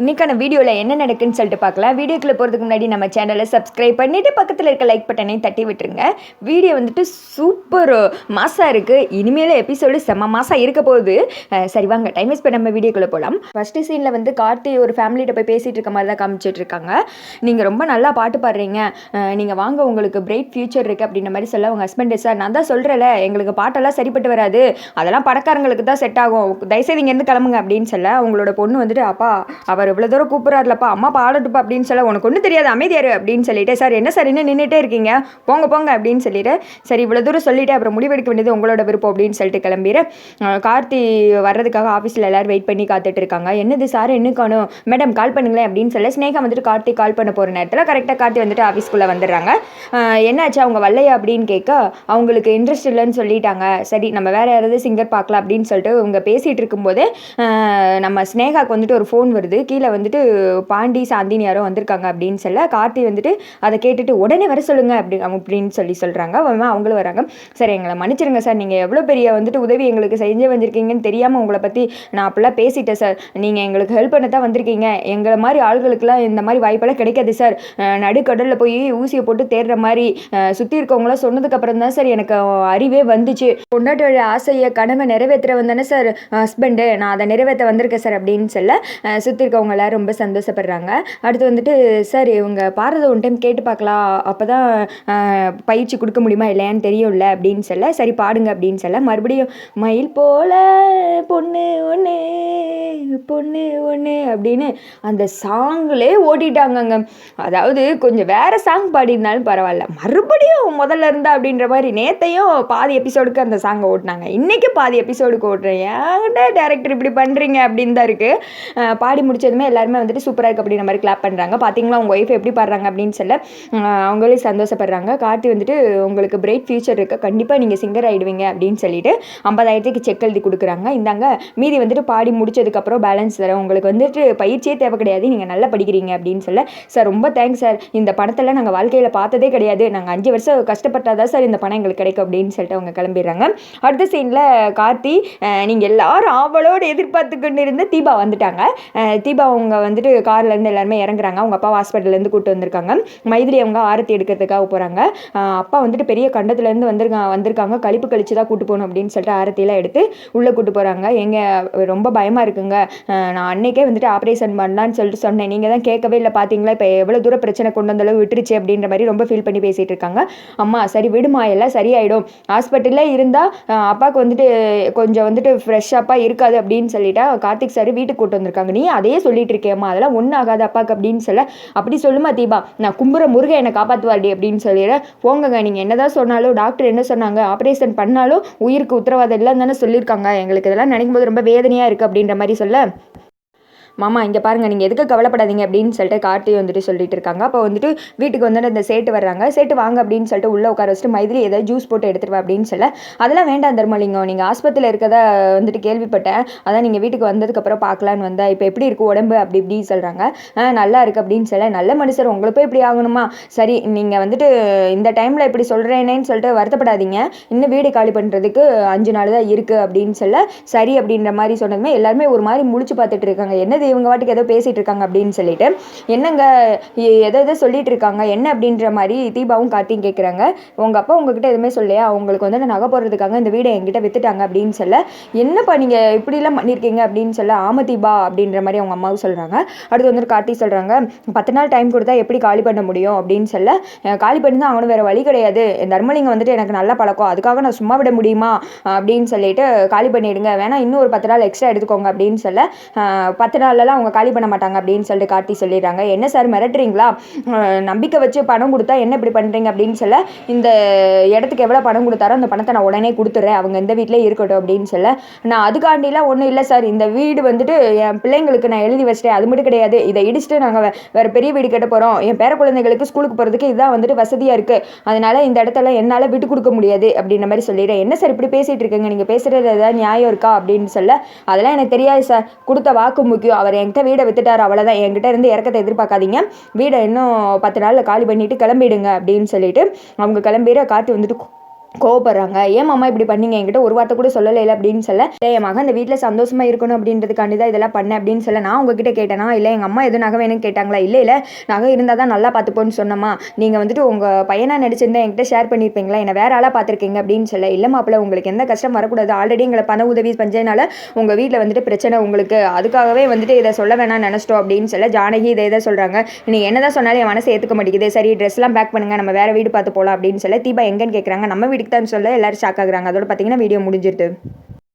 இன்றைக்கான வீடியோவில் என்ன நடக்குன்னு சொல்லிட்டு பார்க்கலாம். வீடியோக்குள்ளே போகிறதுக்கு முன்னாடி நம்ம சேனலை சப்ஸ்கிரைப் பண்ணிவிட்டு பக்கத்தில் இருக்க லைக் பட்டனையும் தட்டி விட்டுருங்க. வீடியோ வந்துட்டு சூப்பர் மாசாக இருக்குது இனிமேல் எபிசோடு செம்ம மாசாக இருக்க போகுது. சரி வாங்க டைம் வேஸ்ட் பண்ண நம்ம வீடியோக்குள்ளே போகலாம் ஃபஸ்ட்டு சீனில் வந்து கார்த்தி ஒரு ஃபேமிலிகிட்ட போய் பேசிகிட்டு இருக்க மாதிரி தான் காமிச்சிட்டு இருக்காங்க. நீங்கள் ரொம்ப நல்லா பாட்டு பாடுறீங்க. நீங்கள் வாங்க உங்களுக்கு பிரைட் ஃபியூச்சர் இருக்குது அப்படின்ற மாதிரி சொல்ல உங்கள் ஹஸ்பண்ட் சார் நான் தான் சொல்கிறேன்ல எங்களுக்கு பாட்டெல்லாம் சரிப்பட்டு வராது. அதெல்லாம் பணக்காரங்களுக்கு தான் செட் ஆகும். தயவுசெய்து இங்கேருந்து கிளம்புங்க அப்படின்னு சொல்ல அவங்களோட பொண்ணு வந்துட்டு அப்பா அவர் இவ்வளோ தூரம் கூப்பிட்றாருலப்பா அம்மா பாடட்டுப்பா அப்படின்னு சொல்ல உனக்கு ஒன்றும் தெரியாது அமைதியாரு அப்படின்னு சொல்லிட்டு சார் என்ன சார் இன்னும் நின்றுட்டே இருக்கீங்க? போங்க போங்க அப்படின்னு சொல்லிட்டு சரி இவ்வளோ தூரம் சொல்லிவிட்டு அப்புறம் முடிவெடுக்க வேண்டியது உங்களோட விருப்பம் அப்படின்னு சொல்லிட்டு கிளம்பிடு கார்த்தி வர்றதுக்காக ஆஃபீஸில் எல்லோரும் வெயிட் பண்ணி காத்துட்டு இருக்காங்க. என்னது சார் என்ன காணும்? மேடம் கால் பண்ணுங்களேன் அப்படின்னு சொல்ல ஸ்னேகா வந்துட்டு கார்த்தி கால் பண்ண போகிற நேரத்தில் கரெக்டாக கார்த்தி வந்துட்டு ஆஃபீஸ்க்குள்ளே வந்துடுறாங்க. என்னாச்சு அவங்க வரலையா அப்படின்னு கேட்க அவங்களுக்கு இன்ட்ரெஸ்ட் இல்லைன்னு சொல்லிட்டாங்க. சரி நம்ம வேறு யாராவது சிங்கர் பார்க்கலாம் அப்படின்னு சொல்லிட்டு இவங்க பேசிகிட்டு இருக்கும்போது நம்ம ஸ்னேகாவுக்கு வந்துட்டு ஒரு ஃபோன் வருது. கீழே வந்துட்டு பாண்டி சாந்தின்னு யாரோ வந்திருக்காங்க அப்படின்னு சொல்ல கார்த்தி வந்துட்டு அதை கேட்டுட்டு உடனே வர சொல்லுங்க அப்படி அப்படின்னு சொல்லி சொல்கிறாங்க அவங்களும் வராங்க. சரி எங்களை மன்னிச்சிருங்க சார். நீங்கள் எவ்வளோ பெரிய வந்துட்டு உதவி எங்களுக்கு செஞ்சு வந்திருக்கீங்கன்னு தெரியாமல் உங்களை பற்றி நான் அப்படிலாம் பேசிட்டேன் சார். நீங்கள் எங்களுக்கு ஹெல்ப் பண்ண தான் வந்திருக்கீங்க. எங்களை மாதிரி ஆளுகளுக்கெல்லாம் இந்த மாதிரி வாய்ப்பெல்லாம் கிடைக்காது சார். நடுக்கடலில் போய் ஊசியை போட்டு தேடுற மாதிரி சுற்றி இருக்கவங்களாம் சொன்னதுக்கப்புறம் தான் சார் எனக்கு அறிவே வந்துச்சு. பொண்டாட்டோட ஆசையை கனவை நிறைவேற்ற வந்தானே சார் ஹஸ்பண்டு நான் அதை நிறைவேற்ற வந்திருக்கேன் சார் அப்படின்னு சொல்ல சுற்றி இருக்கவங்க அவங்களாம் ரொம்ப சந்தோஷப்படுறாங்க. அடுத்து வந்துட்டு சார் இவங்க பாரத ஒன் டைம் கேட்டு பார்க்கலாம். அப்போ தான் பயிற்சி கொடுக்க முடியுமா இல்லையான்னு தெரியும்ல அப்படின்னு சொல்ல சரி பாடுங்க அப்படின்னு சொல்ல மறுபடியும் மயில் போல பொண்ணு ஒன்று அப்படின்னு அந்த சாங்லே ஓட்டிட்டாங்கங்க. அதாவது கொஞ்சம் வேறு சாங் பாடியிருந்தாலும் பரவாயில்ல. மறுபடியும் முதல்ல இருந்தா அப்படின்ற மாதிரி நேத்தையும் பாதி எபிசோடுக்கு அந்த சாங்கை ஓட்டினாங்க. இன்றைக்கும் பாதி எபிசோடுக்கு ஓட்டுறேன். ஏன்டா டேரக்டர் இப்படி பண்ணுறீங்க அப்படின்னு தான் இருக்குது பாடி முடிச்சதுமே எல்லாருமே வந்துட்டு சூப்பராக இருக்குது அப்படின்ற மாதிரி கிளாப் பண்ணுறாங்க பார்த்தீங்களா உங்கள் ஒய்ஃப் எப்படி பாடுறாங்க அப்படின்னு சொல்ல அவங்களே சந்தோஷப்படுறாங்க. கார்த்தி வந்துட்டு உங்களுக்கு பிரைட் ஃபியூச்சர் இருக்க. கண்டிப்பாக நீங்கள் சிங்கர் ஆகிடுவீங்க அப்படின்னு சொல்லிட்டு ஐம்பதாயிரத்துக்கு செக் எழுதி கொடுக்குறாங்க. இந்தாங்க மீதி வந்துட்டு பாடி முடிச்சதுக்கப்புறம் பேலன்ஸ் தரேன் உங்களுக்கு வந்துட்டு பயிற்சியே தேவை கிடையாது. நீங்கள் நல்லா படிக்கிறீங்க அப்படின்னு சொல்ல. சார் ரொம்ப தேங்க்ஸ் சார் இந்த பணத்தெல்லாம் நாங்கள் வாழ்க்கையில் பார்த்ததே கிடையாது. நாங்கள் அஞ்சு வருஷம் கஷ்டப்பட்டால் தான் சார் இந்த பணம் எங்களுக்கு கிடைக்கும் அப்படின்னு சொல்லிட்டு அவங்க கிளம்பிடுறாங்க. அடுத்த சீனில் கார்த்தி நீங்கள் எல்லாரும் ஆவலோடு எதிர்பார்த்து கொண்டு இருந்த தீபா வந்துட்டாங்க. தீபா அவங்க வந்துட்டு கார்லேருந்து எல்லாருமே இறங்குறாங்க. அவங்க அப்பா ஹாஸ்பிட்டல்லேருந்து கூப்பிட்டு வந்திருக்காங்க. மைதிரி அவங்க ஆரத்தி எடுக்கிறதுக்காக போகிறாங்க அப்பா வந்துட்டு பெரிய கண்டத்துலேருந்து வந்திருக்காங்க வந்திருக்காங்க. கழிப்பு கழிச்சு தான் கூட்டு போகணும் அப்படின்னு சொல்லிட்டு ஆரத்தியெல்லாம் எடுத்து உள்ளே கூட்டு போகிறாங்க எங்கள் ரொம்ப பயமாக இருக்குங்க. நான் அன்னைக்கே வந்துட்டு ஆப்ரேஷன் பண்ணலான்னு சொல்லிட்டு சொன்னேன். நீங்கள் தான் கேட்கவே இல்லை பார்த்தீங்களா இப்போ எவ்வளோ தூரம் பிரச்சனை கொண்டு வந்தளவு விட்டுருச்சு அப்படின்ற மாதிரி ரொம்ப ஃபீல் பண்ணி பேசிகிட்டு இருக்காங்க. அம்மா சரி விடுமா எல்லாம் சரியாயிடும். ஹாஸ்பிட்டலில் இருந்தால் அப்பாவுக்கு வந்துட்டு கொஞ்சம் வந்துட்டு ஃப்ரெஷ்ஷப்பாக இருக்காது அப்படின்னு சொல்லிட்டா கார்த்திக் சார் வீட்டுக்கு கூட்டு வந்திருக்காங்க. நீ அதையே சொல்லிட்டு இருக்கேம்மா அதெல்லாம் ஒன்றும் ஆகாது அப்பாவுக்கு அப்படின்னு சொல்ல அப்படி சொல்லுமா தீபா நான் கும்புற முருகன் என்னை காப்பாற்றுவாடி அப்படின்னு சொல்லிடுறேன் போங்கங்க நீங்கள் என்னதான் சொன்னாலும் டாக்டர் என்ன சொன்னாங்க ஆப்ரேஷன் பண்ணாலும் உயிருக்கு உத்தரவாதம் இல்லைன்னு தானே சொல்லியிருக்காங்க. எங்களுக்கு இதெல்லாம் நினைக்கும் போது ரொம்ப வேதனையாக இருக்குது அப்படின்ற மாதிரி சொல்ல மாமா இங்கே பாருங்கள் நீங்கள் எதுக்கு கவலைப்படாதீங்க அப்படின்னு சொல்லிட்டு கார்த்தி வந்துட்டு சொல்லிட்டு இருக்காங்க. அப்போ வந்துட்டு வீட்டுக்கு வந்துட்டு அந்த சேட்டு வர்றாங்க. சேட்டு வாங்க அப்படின்னு சொல்லிட்டு உள்ளே உட்கார வச்சுட்டு மைதிலி ஏதாவது ஜூஸ் போட்டு எடுத்துட்டு அப்படின்னு சொல்ல. அதெல்லாம் வேண்டாம் தர்மலிங்கம். நீங்கள் ஆஸ்பத்திரியில் இருக்கதா வந்துட்டு கேள்விப்பட்டேன். அதான் நீங்கள் வீட்டுக்கு வந்ததுக்கப்புறம் பார்க்கலான்னு வந்தா. இப்போ எப்படி இருக்குது உடம்பு? அப்படி இப்படி சொல்கிறாங்க நல்லா இருக்குது அப்படின்னு சொல்ல. நல்ல மனுஷர் உங்களுக்கு போய் இப்படி ஆகணுமா? சரி நீங்கள் வந்துட்டு இந்த டைமில் இப்படி சொல்கிறேனேன்னு சொல்லிட்டு வருத்தப்படாதீங்க. இன்னும் வீடு காலி பண்ணுறதுக்கு அஞ்சு நாள் தான் இருக்குது அப்படின்னு சொல்ல. சரி அப்படின்ற மாதிரி சொன்னதுமே எல்லாருமே ஒரு மாதிரி முழிச்சு பார்த்துட்டு இருக்காங்க. என்னது இவங்க வாட்டுக்கு ஏதோ பேசிகிட்டு இருக்காங்க அப்படின்னு சொல்லிட்டு. என்னங்க எ- எதோ சொல்லிட்டு இருக்காங்க என்ன அப்படின்ற மாதிரி தீபாவும் கார்த்தியும் கேட்குறாங்க உங்கள் அப்பா உங்ககிட்ட எதுவுமே சொல்லையா அவங்களுக்கு வந்து நகை போடுறதுக்காக இந்த வீடை என்கிட்ட வித்துட்டாங்க அப்படின்னு சொல்ல என்னப்பா நீங்கள் இப்படிலாம் பண்ணியிருக்கீங்க அப்படின்னு சொல்ல ஆம தீபா அப்படின்ற மாதிரி அவங்க அம்மாவும் சொல்கிறாங்க அடுத்து வந்துட்டு கார்த்தி சொல்கிறாங்க பத்து நாள் டைம் கொடுத்தா எப்படி காலி பண்ண முடியும்? அப்படின்னு சொல்ல காலி பண்ணி தான் அவனும் வேறு வழி கிடையாது. தர்மலிங்கம் வந்துட்டு எனக்கு நல்ல பழக்கம். அதுக்காக நான் சும்மா விட முடியுமா? அப்படின்னு சொல்லிட்டு காலி பண்ணிவிடுங்க வேணால் இன்னும் ஒரு பத்து நாள் எக்ஸ்ட்ரா எடுத்துக்கோங்க. அப்படின்னு சொல்ல பத்து நாள் நாள்லலாம் அவங்க காலி பண்ண மாட்டாங்க அப்படின்னு சொல்லிட்டு காட்டி சொல்லிடுறாங்க. என்ன சார் மிரட்டுறீங்களா? நம்பிக்கை வச்சு பணம் கொடுத்தா என்ன இப்படி பண்ணுறீங்க அப்படின்னு சொல்ல இந்த இடத்துக்கு எவ்வளோ பணம் கொடுத்தாரோ அந்த பணத்தை நான் உடனே கொடுத்துட்றேன். அவங்க இந்த வீட்டிலே இருக்கட்டும் அப்படின்னு சொல்ல நான் அதுக்காண்டிலாம் ஒன்றும் இல்லை சார். இந்த வீடு வந்துட்டு என் பிள்ளைங்களுக்கு நான் எழுதி வச்சிட்டேன். அது மட்டும் கிடையாது. இதை இடிச்சுட்டு நாங்கள் வேறு பெரிய வீடு கட்ட போகிறோம் என் பேர குழந்தைகளுக்கு ஸ்கூலுக்கு போகிறதுக்கு இதுதான் வந்துட்டு வசதியாக இருக்குது அதனால் இந்த இடத்துல என்னால் விட்டு கொடுக்க முடியாது அப்படின்ற மாதிரி சொல்லிடுறேன். என்ன சார் இப்படி பேசிகிட்டு இருக்கீங்க? நீங்கள் பேசுகிறது ஏதாவது நியாயம் இருக்கா அப்படின்னு சொல்ல அதெல்லாம் எனக்கு தெரியாது சார். கொடுத்த வாக்கு முக்கியம். அவர் என்கிட்ட வீடை வித்துட்டார். அவ்வளோதான் என்கிட்ட இருந்து இறக்கத்தை எதிர்பார்க்காதீங்க. வீடை இன்னும் பத்து நாளில் காலி பண்ணிட்டு கிளம்பிடுங்க அப்படின்னு சொல்லிட்டு அவங்க கிளம்பிட காத்து வந்துட்டு கோவப்படுறாங்க. ஏன் மாமா இப்படி பண்ணீங்க? என்கிட்ட ஒரு வார்த்தை கூட சொல்லலை அப்படின்னு சொல்ல "டேய், என் மகன் அந்த வீட்டில் சந்தோஷமாக இருக்கணும் அப்படின்றதுக்காண்டி தான் இதெல்லாம் பண்ணேன் அப்படின்னு சொல்ல நான் உங்ககிட்ட கேட்டேனா? இல்லை எங்கள் அம்மா எதுவும் நகை வேணும்னு கேட்டாங்களா? இல்லை இல்லை நகை இருந்தால் தான் நல்லா பார்த்துப்போன்னு சொன்னம்மா. நீங்கள் வந்துட்டு உங்கள் பையனாக நடிச்சிருந்தா என்கிட்ட ஷேர் பண்ணியிருப்பீங்களா என்னை வேற ஆளாக பார்த்துருக்கீங்க அப்படின்னு சொல்ல இல்லை மாப்பிள்ள உங்களுக்கு எந்த கஷ்டம் வரக்கூடாது. ஆல்ரெடி எங்களை பண உதவி பஞ்சதுனால உங்கள் வீட்டில் வந்துட்டு பிரச்சனை உங்களுக்கு. அதுக்காகவே வந்துட்டு இதை சொல்ல வேணாம் நினச்சிட்டோம் அப்படின்னு சொல்ல ஜானகி இதை இதை சொல்கிறாங்க நீ என்னதான் சொன்னாலும் என் மனசை ஏற்றுக்க மாட்டேங்குது. சரி ட்ரெஸ்லாம் பேக் பண்ணுங்க. நம்ம வேறு வீடு பார்த்து போகலாம் அப்படின்னு சொல்ல தீபா எங்கன்னு கேட்குறாங்க நம்ம வீடு வீட்டுக்கு சொல்ல எல்லாரும் ஷாக் ஆகுறாங்க. அதோட பார்த்தீங்கன்னா வீடியோ முடிஞ்சிருது.